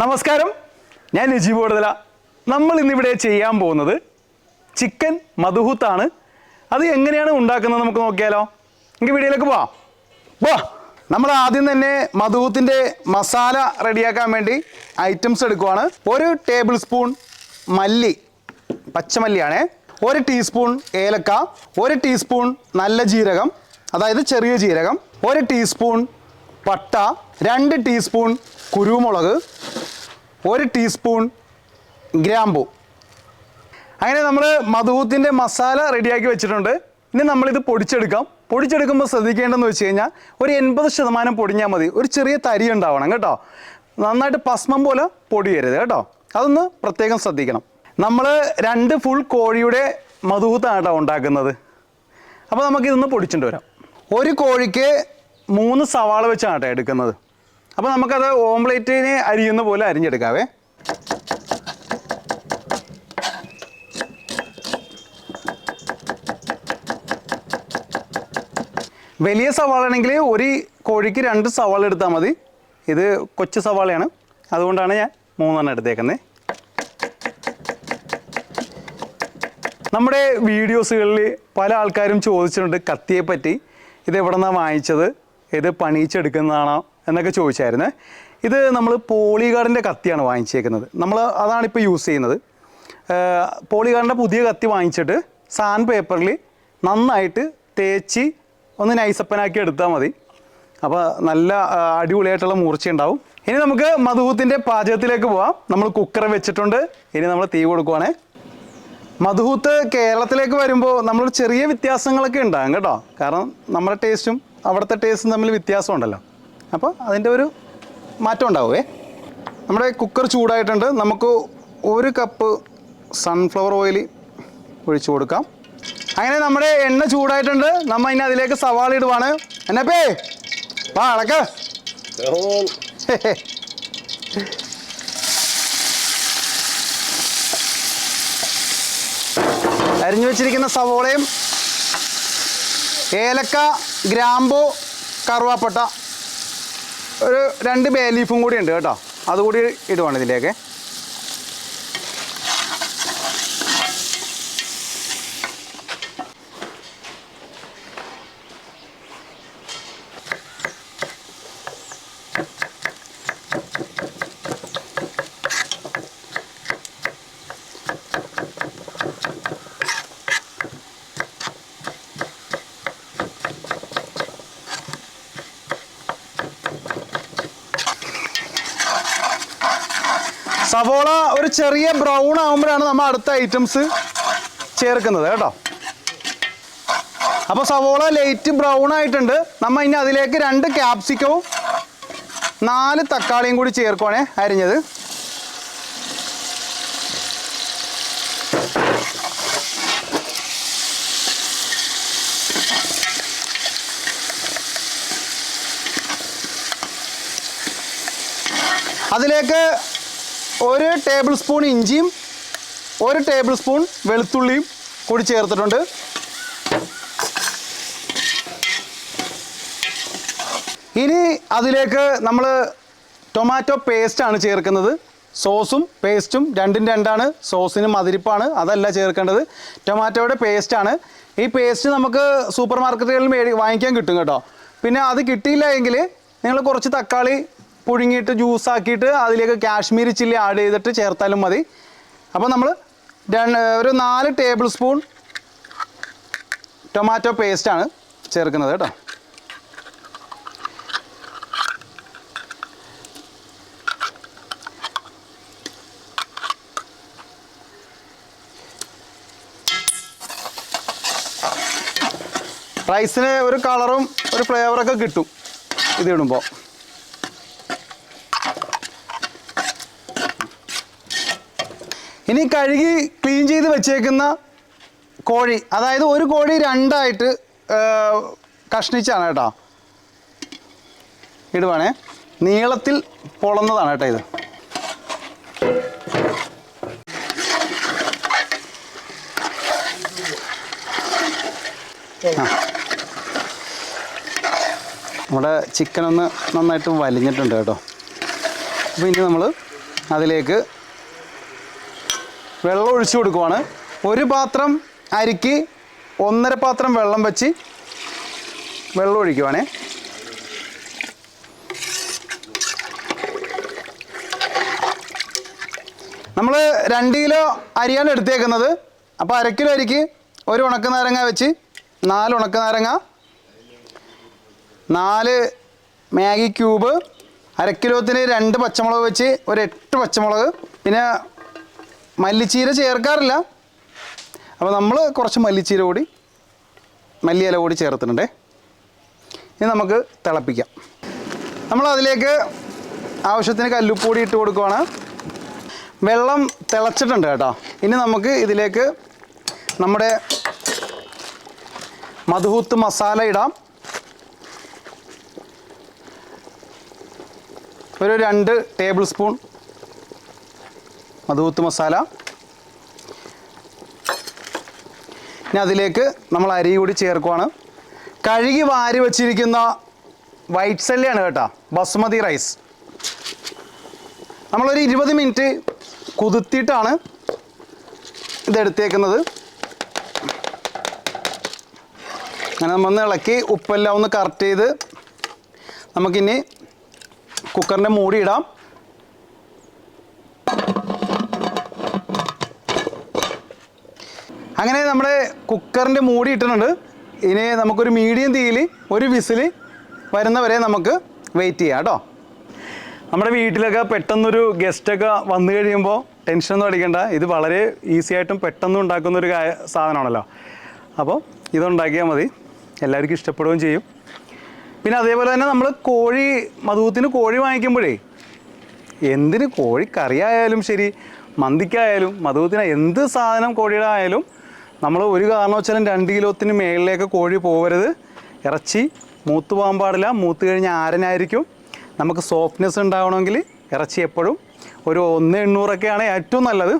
നമസ്കാരം. ഞാൻ നജീബ് കൊടുതല നമ്മൾ ഇന്നിവിടെ ചെയ്യാൻ പോകുന്നത് ചിക്കൻ മധുഹൂത്താണ്. അത് എങ്ങനെയാണ് ഉണ്ടാക്കുന്നത് നമുക്ക് നോക്കിയാലോ? എനിക്ക് വീഡിയോയിലേക്ക് പോവാം. വാ. നമ്മൾ ആദ്യം തന്നെ മധുഹൂത്തിന്റെ മസാല റെഡിയാക്കാൻ വേണ്ടി ഐറ്റംസ് എടുക്കുവാണ്. ഒരു ടേബിൾ സ്പൂൺ മല്ലി പച്ചമല്ലിയാണേ. ഒരു ടീസ്പൂൺ ഏലക്ക ഒരു ടീസ്പൂൺ നല്ല ജീരകം അതായത് ചെറിയ ജീരകം ഒരു ടീസ്പൂൺ പട്ട രണ്ട് ടീസ്പൂൺ കുരുമുളക് ഒരു ടീസ്പൂൺ ഗ്രാമ്പു. അങ്ങനെ നമ്മൾ മധുഹൂത്തിന്റെ മസാല റെഡിയാക്കി വെച്ചിട്ടുണ്ട്. ഇനി നമ്മളിത് പൊടിച്ചെടുക്കാം. പൊടിച്ചെടുക്കുമ്പോൾ ശ്രദ്ധിക്കേണ്ടതെന്ന് വെച്ച് കഴിഞ്ഞാൽ ഒരു എൺപത് ശതമാനം പൊടിഞ്ഞാൽ മതി. ഒരു ചെറിയ തരി ഉണ്ടാവണം കേട്ടോ. നന്നായിട്ട് ഭസ്മം പോലെ പൊടിയരുത് കേട്ടോ. അതൊന്ന് പ്രത്യേകം ശ്രദ്ധിക്കണം. നമ്മൾ രണ്ട് ഫുൾ കോഴിയുടെ മധുഹൂത്താണ് കേട്ടോ ഉണ്ടാക്കുന്നത്. അപ്പോൾ നമുക്കിതൊന്ന് പൊടിച്ചിട്ട് വരാം. ഒരു കോഴിക്ക് മൂന്ന് സവാള വെച്ചാണ് കേട്ടോ എടുക്കുന്നത്. അപ്പോൾ നമുക്കത് ഓംലേറ്റിനെ അരിയുന്ന പോലെ അരിഞ്ഞെടുക്കാവേ. വലിയ സവാള ആണെങ്കിൽ ഒരു കോഴിക്ക് രണ്ട് സവാള എടുത്താൽ മതി. ഇത് കൊച്ചു സവാളയാണ്. അതുകൊണ്ടാണ് ഞാൻ മൂന്നെണ്ണം എടുത്തേക്കുന്നത് നമ്മുടെ വീഡിയോസുകളിൽ പല ആൾക്കാരും ചോദിച്ചിട്ടുണ്ട് കത്തിയെ പറ്റി ഇത് എവിടെ നിന്നാണ് വാങ്ങിച്ചത്? ഇത് പണിയിച്ചെടുക്കുന്നതാണോ? എന്നൊക്കെ ചോദിച്ചായിരുന്നു. ഇത് നമ്മൾ പോളിഗാർഡിന്റെ കത്തിയാണ് വാങ്ങിച്ചേക്കുന്നത്. നമ്മൾ അതാണ് ഇപ്പോൾ യൂസ് ചെയ്യുന്നത്. പോളിഗാർഡിന്റെ പുതിയ കത്തി വാങ്ങിച്ചിട്ട് സാൻ പേപ്പറിൽ നന്നായിട്ട് തേച്ച് ഒന്ന് നൈസപ്പനാക്കി എടുത്താൽ മതി. അപ്പോൾ നല്ല അടിപൊളിയായിട്ടുള്ള മൂർച്ച ഉണ്ടാവും. ഇനി നമുക്ക് മധുഹൂത്തിന്റെ പാചകത്തിലേക്ക് പോവാം. നമ്മൾ കുക്കർ വെച്ചിട്ടുണ്ട്. ഇനി നമ്മൾ തീ കൊടുക്കുവാണേ. മധുഹൂത്ത് കേരളത്തിലേക്ക് വരുമ്പോൾ നമ്മൾ ചെറിയ വ്യത്യാസങ്ങളൊക്കെ ഉണ്ടാകും കേട്ടോ. കാരണം നമ്മുടെ ടേസ്റ്റും അവിടുത്തെ ടേസ്റ്റും തമ്മിൽ വ്യത്യാസമുണ്ടല്ലോ. അപ്പോൾ അതിന്റെ ഒരു മാറ്റം ഉണ്ടാവുമേ നമ്മുടെ കുക്കർ ചൂടായിട്ടുണ്ട്. നമുക്ക് ഒരു കപ്പ് സൺഫ്ലവർ ഓയിൽ ഒഴിച്ചു കൊടുക്കാം. അങ്ങനെ നമ്മുടെ എണ്ണ ചൂടായിട്ടുണ്ട്. നമ്മൾ ഇനി അതിലേക്ക് സവാള ഇടുവാണ്. എന്നപ്പേ വാ അളക്ക അരിഞ്ഞു വെച്ചിരിക്കുന്ന സവോളയും ഏലക്ക ഗ്രാമ്പു കറുവാപ്പട്ട ഒരു രണ്ട് ബേ ലീഫും കൂടി ഉണ്ട് കേട്ടോ. അതുകൂടി ഇടുവാണ് ഇതിലേക്ക്. സവോള ഒരു ചെറിയ ബ്രൗൺ ആകുമ്പോഴാണ് നമ്മൾ അടുത്ത ഐറ്റംസ് ചേർക്കുന്നത് കേട്ടോ. അപ്പോൾ സവോള ലൈറ്റ് ബ്രൗൺ ആയിട്ടുണ്ട്. നമ്മൾ ഇനി അതിലേക്ക് രണ്ട് ക്യാപ്സിക്കവും നാല് തക്കാളിയും കൂടി ചേർക്കുവാണേ അരിഞ്ഞത്. അതിലേക്ക് ഒരു ടേബിൾ സ്പൂൺ ഇഞ്ചിയും ഒരു ടേബിൾ സ്പൂൺ വെളുത്തുള്ളിയും കൂടി ചേർത്തിട്ടുണ്ട്. ഇനി അതിലേക്ക് നമ്മൾ ടൊമാറ്റോ പേസ്റ്റാണ് ചേർക്കുന്നത്. സോസും പേസ്റ്റും രണ്ടും രണ്ടാണ്. സോസിന് മതിരിപ്പാണ് അതല്ല ചേർക്കേണ്ടത്. ടൊമാറ്റോയുടെ പേസ്റ്റാണ് ഈ പേസ്റ്റ് നമുക്ക് സൂപ്പർ മാർക്കറ്റുകളിൽ വാങ്ങിക്കാൻ കിട്ടും കേട്ടോ. പിന്നെ അത് കിട്ടിയില്ല എങ്കിൽ നിങ്ങൾ കുറച്ച് തക്കാളി പുഴുങ്ങിയിട്ട് ജ്യൂസ് ആക്കിയിട്ട് അതിലേക്ക് കാശ്മീരി ചില്ലി ആഡ് ചെയ്തിട്ട് ചേർത്താലും മതി. അപ്പോൾ നമ്മൾ ഒരു നാല് ടേബിൾ സ്പൂൺ ടൊമാറ്റോ പേസ്റ്റാണ് ചേർക്കുന്നത് കേട്ടോ. റൈസിന് ഒരു കളറും ഒരു ഫ്ലേവറൊക്കെ കിട്ടും ഇത് ഇടുമ്പോൾ ഇനി കഴുകി ക്ലീൻ ചെയ്ത് വെച്ചേക്കുന്ന കോഴി അതായത് ഒരു കോഴി രണ്ടായിട്ട് കഷ്ണിച്ചാണ് കേട്ടോ. ഇടുവാണേ. നീളത്തിൽ പൊളന്നതാണ് കേട്ടോ ഇത്. നമ്മുടെ ചിക്കനൊന്ന് നന്നായിട്ട് വലിഞ്ഞിട്ടുണ്ട് കേട്ടോ. അപ്പോൾ ഇനി നമ്മൾ അതിലേക്ക് വെള്ളം ഒഴിച്ചു കൊടുക്കുവാണ്. ഒരു പാത്രം അരിക്ക് ഒന്നര പാത്രം വെള്ളം വെച്ച് വെള്ളം ഒഴിക്കുവാണേ. നമ്മൾ രണ്ട് കിലോ അരിയാണ് എടുത്തേക്കുന്നത്. അപ്പോൾ അര കിലോ അരിക്ക് ഒരു ഉണക്ക നാരങ്ങ വെച്ച് നാല് ഉണക്ക നാരങ്ങ നാല് മാഗി ക്യൂബ് അര കിലോത്തിന് രണ്ട് പച്ചമുളക് വെച്ച് ഒരു എട്ട് പച്ചമുളക് പിന്നെ മല്ലിച്ചീര ചേർക്കാറില്ല. അപ്പോൾ നമ്മൾ കുറച്ച് മല്ലിച്ചീര കൂടി മല്ലിയില കൂടി ചേർത്തിട്ടുണ്ടേ. ഇനി നമുക്ക് തിളപ്പിക്കാം. നമ്മൾ അതിലേക്ക് ആവശ്യത്തിന് കല്ലുപ്പൊടി ഇട്ട് കൊടുക്കുവാണ്. വെള്ളം തിളച്ചിട്ടുണ്ട് കേട്ടോ. ഇനി നമുക്ക് ഇതിലേക്ക് നമ്മുടെ മധുഹൂത്ത് മസാല ഇടാം. ഒരു രണ്ട് ടേബിൾ സ്പൂൺ മധുഹൂത്ത് മസാല. ഇനി അതിലേക്ക് നമ്മൾ അരി കൂടി ചേർക്കുവാണ്. കഴുകി വാരി വച്ചിരിക്കുന്ന വൈറ്റ് സല്ലിയാണ് കേട്ടോ ബസ്മതി റൈസ്. നമ്മളൊരു ഇരുപത് മിനിറ്റ് കുതിർത്തിയിട്ടാണ് ഇതെടുത്തേക്കുന്നത്. അങ്ങനെ നമ്മൾ ഇളക്കി ഉപ്പെല്ലാം ഒന്ന് കറക്റ്റ് ചെയ്ത് നമുക്കിനി കുക്കറിന്റെ മൂടി ഇടാം. അങ്ങനെ നമ്മുടെ കുക്കറിന്റെ മൂടി ഇട്ടിട്ടുണ്ട്. ഇനി നമുക്കൊരു മീഡിയം തീയിൽ ഒരു വിസിൽ വരുന്നവരെ നമുക്ക് വെയിറ്റ് ചെയ്യാം കേട്ടോ. നമ്മുടെ വീട്ടിലൊക്കെ പെട്ടെന്നൊരു ഗസ്റ്റൊക്കെ വന്നു കഴിയുമ്പോൾ ടെൻഷനൊന്നും അടിക്കണ്ട. ഇത് വളരെ ഈസി ആയിട്ടും പെട്ടെന്ന് ഉണ്ടാക്കുന്ന ഒരു സാധനമാണല്ലോ. അപ്പോൾ ഇതുണ്ടാക്കിയാൽ മതി. എല്ലാവർക്കും ഇഷ്ടപ്പെടുകയും ചെയ്യും. പിന്നെ അതേപോലെ തന്നെ നമ്മൾ കോഴി മധുവത്തിന് കോഴി വാങ്ങിക്കുമ്പോഴേ എന്തിന് കോഴി കറിയായാലും ശരി മന്തിക്കായാലും മധുവത്തിന് എന്ത് സാധനം കോഴിയുടെ ആയാലും നമ്മൾ ഒരു കാരണവശാലും രണ്ട് കിലോത്തിന് മേളിലേക്ക് കോഴി പോകരുത് ഇറച്ചി മൂത്ത് പോകാൻ പാടില്ല. മൂത്ത് കഴിഞ്ഞാൽ ആരനായിരിക്കും. നമുക്ക് സോഫ്റ്റ്നെസ് ഉണ്ടാവണമെങ്കിൽ ഇറച്ചി എപ്പോഴും ഒരു ഒന്ന് എണ്ണൂറൊക്കെയാണ് ഏറ്റവും നല്ലത്.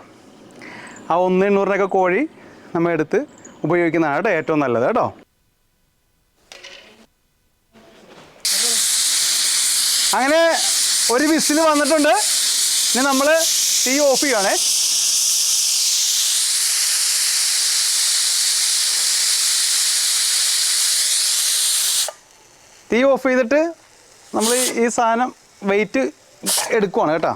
ആ ഒന്ന് എണ്ണൂറിനൊക്കെ കോഴി നമ്മൾ എടുത്ത് ഉപയോഗിക്കുന്നതാണ് കേട്ടോ ഏറ്റവും നല്ലത് കേട്ടോ. അങ്ങനെ ഒരു വിസിൽ വന്നിട്ടുണ്ട്. ഇനി നമ്മൾ തീ ഓഫ് ചെയ്യുകയാണേ തീ ഓഫ് ചെയ്തിട്ട് നമ്മൾ ഈ സാധനം വെയിറ്റ് എടുക്കുവാണ് കേട്ടോ.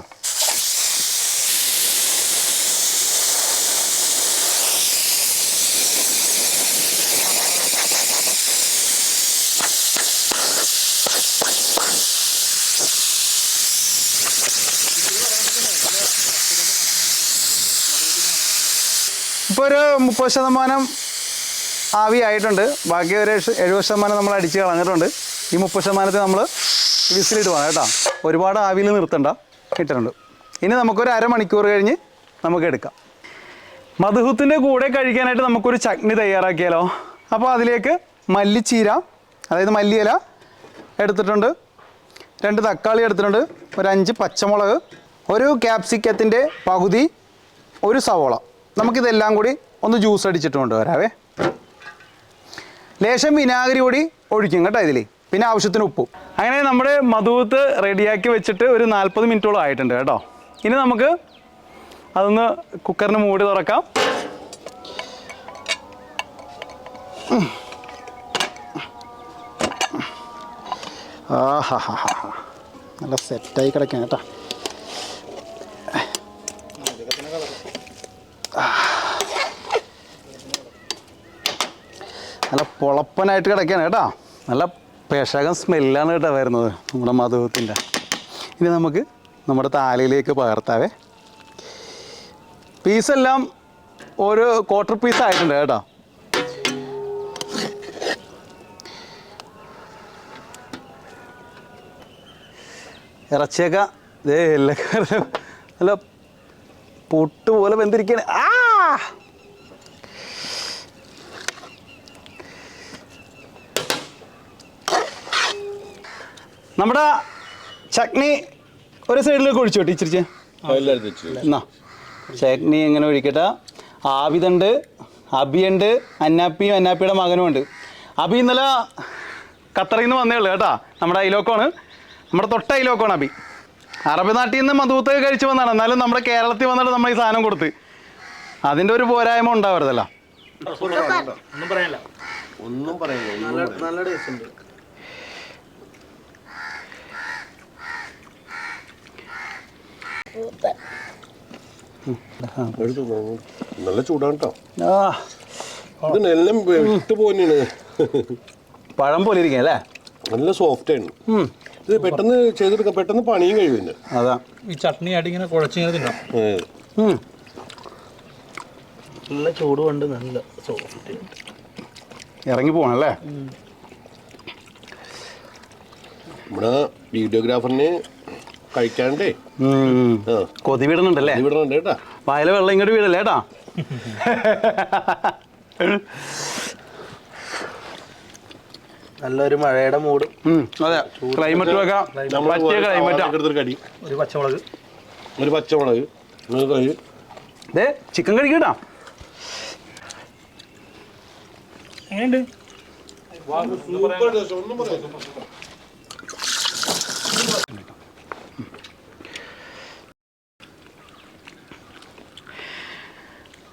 ഇപ്പോൾ ഒരു മുപ്പത് ശതമാനം ആവിയായിട്ടുണ്ട് ബാക്കി ഒരു എഴു- എഴുപത് ശതമാനം നമ്മൾ അടിച്ച് കളഞ്ഞിട്ടുണ്ട്. ഈ മുപ്പത് ശതമാനത്തിൽ നമ്മൾ വിസിലിടുവാണ് കേട്ടോ. ഒരുപാട് ആവിയിൽ നിർത്തണ്ട. ഇട്ടിട്ടുണ്ട്. ഇനി നമുക്കൊരു അരമണിക്കൂർ കഴിഞ്ഞ് നമുക്ക് എടുക്കാം. മധുഹത്തിന്റെ കൂടെ കഴിക്കാനായിട്ട് നമുക്കൊരു ചട്നി തയ്യാറാക്കിയാലോ? അപ്പോൾ അതിലേക്ക് മല്ലിച്ചീര അതായത് മല്ലിയില എടുത്തിട്ടുണ്ട്. രണ്ട് തക്കാളി എടുത്തിട്ടുണ്ട്. ഒരു അഞ്ച് പച്ചമുളക് ഒരു ക്യാപ്സിക്കത്തിന്റെ പകുതി ഒരു സവോള. നമുക്കിതെല്ലാം കൂടി ഒന്ന് ജ്യൂസ് അടിച്ചിട്ട് കൊണ്ടുവരാവേ. ലേശം വിനാഗിരി കൂടി ഒഴിക്കും കേട്ടോ ഇതിൽ പിന്നെ ആവശ്യത്തിന് ഉപ്പ്. അങ്ങനെ നമ്മുടെ മധുവത്ത് റെഡിയാക്കി വെച്ചിട്ട് ഒരു നാൽപ്പത് മിനിറ്റോളം ആയിട്ടുണ്ട് കേട്ടോ. ഇനി നമുക്ക് അതൊന്ന് കുക്കറിന് മൂടി തുറക്കാം. ആ ഹാ നല്ല സെറ്റായി കിടക്കാൻ കേട്ടോ. നല്ല പൊളപ്പനായിട്ട് കിടക്കാണ് കേട്ടോ. നല്ല പേശകം സ്മെല്ലാണ് കേട്ടോ വരുന്നത് നമ്മുടെ മധുവത്തിന്റെ ഇനി നമുക്ക് നമ്മുടെ താലയിലേക്ക് പകർത്താവേ. പീസെല്ലാം ഒരു ക്വാർട്ടർ പീസ് ആയിട്ടുണ്ട് കേട്ടോ. ഇറച്ചിയൊക്കെ ഇതേ എല്ലൊക്കെ നല്ല പുട്ട് പോലെ വെന്തിരിക്കുകയാണ് ആ നമ്മുടെ ചട്നി ഒരു സൈഡിലേക്ക് ഒഴിച്ചു ടീച്ചറിച്ച് എന്നാ ചട്നി എങ്ങനെ ഒഴിക്കട്ടെ? ആവിതണ്ട് അബിയുണ്ട് അന്നാപ്പിയും അന്നാപ്പിയുടെ മകനും ഉണ്ട്. അബി ഇന്നലെ ഖത്തറിൽ നിന്ന് വന്നേ ഉള്ളൂ കേട്ടോ നമ്മുടെ അയലോക്കമാണ് നമ്മുടെ തൊട്ട അയലോക്കമാണ് അബി. അറബി നാട്ടിൽ നിന്ന് മധുത്തൊക്കെ കഴിച്ചു വന്നതാണ് എന്നാലും നമ്മുടെ കേരളത്തിൽ വന്നിട്ട് നമ്മൾ ഈ സാധനം കൊടുത്ത്. അതിന്റെ ഒരു പോരായ്മ ഉണ്ടാവരുതല്ലോ. ഒന്നും പറയാനില്ല. ഒന്നും പറയാനില്ല. നല്ല ടേസ്റ്റ് ഉണ്ട്. നല്ല ചൂടാണ് കേട്ടോ ആ. ഇത് നെല്ലം വിട്ട് പോന്നെയാണ് പഴം പോലെ ഇരിക്കും അല്ലേ? നല്ല സോഫ്റ്റ് ആണ്. ഇത് പെട്ടെന്ന് ചെയ്തെടുക്കാം പെട്ടെന്ന് പണിയും കഴിയുന്നു അതാ. ഈ ചട്നി ആയിട്ട് ഇങ്ങനെ കുഴച്ചിങ്ങനെ തിന്നാം. നല്ല ചൂട് കൊണ്ട് നല്ല സോഫ്റ്റ് ഇറങ്ങി പോകണം അല്ലേ? നമ്മുടെ വീഡിയോഗ്രാഫറിന് കഴിക്കാണ്ടേ. കൊതി വിടുന്നുണ്ടല്ലേ വിടുന്നുണ്ട് കേട്ടാ. വായിലെ വെള്ളം ഇങ്ങോട്ട് വീടല്ലേ ഏട്ടാ നല്ലൊരു മഴയുടെ മൂട് അതെ. ക്ലൈമറ്റ് ഒക്കെ പറ്റിയ ക്ലൈമറ്റാ ഒരു പച്ചമുളക്. ഒരു പച്ചമുളക്. ദേ ചിക്കൻ കഴിക്കട്ടാ എങ്ങനെയുണ്ട്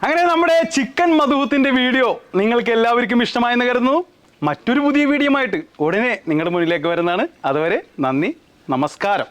അങ്ങനെ നമ്മുടെ ചിക്കൻ മധുഹത്തിന്റെ വീഡിയോ നിങ്ങൾക്ക് എല്ലാവർക്കും ഇഷ്ടമായെന്ന് കരുതുന്നു. മറ്റൊരു പുതിയ വീഡിയോ ആയിട്ട് ഉടനെ നിങ്ങളുടെ മുന്നിലേക്ക് വരുന്നതാണ്. അതുവരെ നന്ദി നമസ്കാരം.